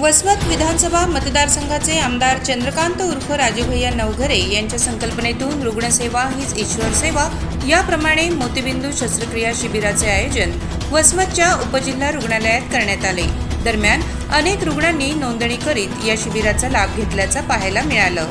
वसमत विधानसभा मतदारसंघाचे आमदार चंद्रकांत उर्फ राजूभैया नवघरे यांच्या संकल्पनेतून रुग्णसेवा हीच ईश्वर सेवा. याप्रमाणे मोतीबिंदू शस्त्रक्रिया शिबिराचे आयोजन वसमतच्या उपजिल्हा रुग्णालयात करण्यात आले. दरम्यान अनेक रुग्णांनी नोंदणी करीत या शिबिराचा लाभ घेतल्याचं पाहायला मिळालं.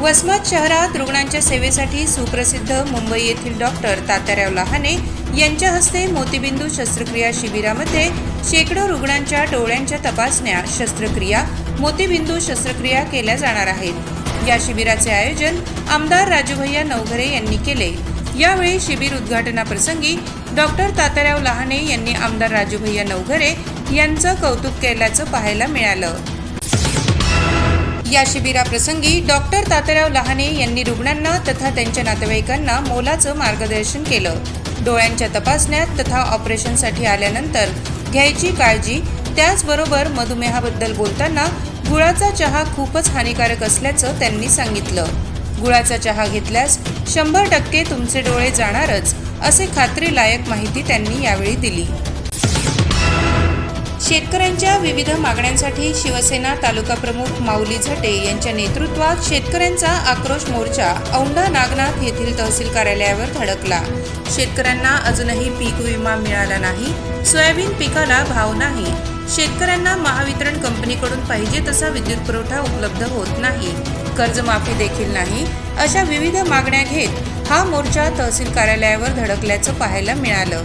वसमत शहरात रुग्णांच्या सेवेसाठी सुप्रसिद्ध मुंबई येथील डॉक्टर तात्याराव लहाने यांच्या हस्ते मोतीबिंदू शस्त्रक्रिया शिबिरामध्ये शेकडो रुग्णांच्या डोळ्यांच्या तपासण्या शस्त्रक्रिया मोतीबिंदू शस्त्रक्रिया केल्या जाणार आहेत. या शिबिराचे आयोजन आमदार राजूभैया नवघरे यांनी केले. यावेळी शिबिर उद्घाटनाप्रसंगी डॉक्टर तात्याराव लहाने यांनी आमदार राजूभैया नवघरे यांचं कौतुक केल्याचं पाहायला मिळालं. या शिबिराप्रसंगी डॉक्टर तात्याराव लहाने यांनी रुग्णांना तथा त्यांच्या नातेवाईकांना मोलाचं मार्गदर्शन केलं. डोळ्यांच्या तपासण्यात तथा ऑपरेशनसाठी आल्यानंतर घ्यायची काळजी. त्याचबरोबर मधुमेहाबद्दल बोलताना गुळाचा चहा खूपच हानिकारक असल्याचं त्यांनी सांगितलं. गुळाचा चहा घेतल्यास शंभर टक्के तुमचे डोळे जाणारच असे खात्रीलायक माहिती त्यांनी यावेळी दिली. शेतकऱ्यांच्या विविध मागण्यांसाठी शिवसेना तालुका प्रमुख माऊली झटे यांच्या नेतृत्वात शेतकऱ्यांचा आक्रोश मोर्चा औंढा नागनाथ येथील तहसील कार्यालयावर धडकला. शेतकऱ्यांना अजूनही पीक विमा मिळाला नाही सोयाबीन पिकाला भाव नाही. शेतकऱ्यांना महावितरण कंपनीकडून पाहिजे तसा विद्युत पुरवठा उपलब्ध होत नाही. कर्जमाफी देखील नाही. अशा विविध मागण्या घेत हा मोर्चा तहसील कार्यालयावर धडकल्याचं पाहायला मिळालं.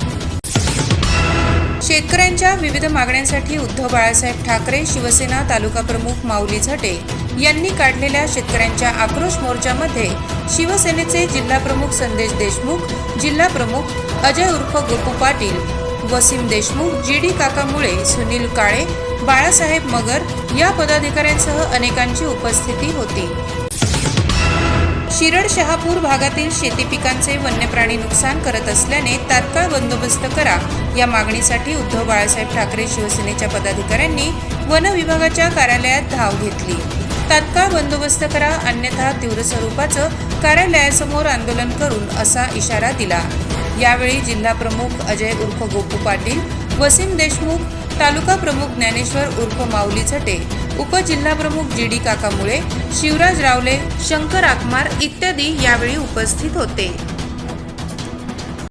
शेतकऱ्यांच्या विविध मागण्यांसाठी उद्धव बाळासाहेब ठाकरे शिवसेना तालुका प्रमुख माऊली झटे यांनी काढलेल्या शेतकऱ्यांच्या आक्रोश मोर्चामध्ये शिवसेनेचे जिल्हा प्रमुख संदेश देशमुख जिल्हा प्रमुख अजय उर्फ गोपू पाटील वसीम देशमुख जी डी काकामुळे सुनील काळे बाळासाहेब मगर या पदाधिकाऱ्यांसह अनेकांची उपस्थिती होती. शिरड शहापूर भागातील शेती पिकांचे वन्यप्राणी नुकसान करत असल्याने तात्काळ बंदोबस्त करा. या मागणीसाठी उद्धव बाळासाहेब ठाकरे शिवसेनेच्या पदाधिकाऱ्यांनी वन विभागाच्या कार्यालयात धाव घेतली. तात्काळ बंदोबस्त करा अन्यथा तीव्र स्वरूपाचं कार्यालयासमोर आंदोलन करून असा इशारा दिला. यावेळी जिल्हाप्रमुख अजय उर्फ गोपू पाटील वसीम देशमुख तालुका प्रमुख ज्ञानेश्वर उर्फ माऊली झटे उपजिल्हाप्रमुख जी डी काकामुळे शिवराज रावले शंकर आकमार इत्यादी यावेळी उपस्थित होते.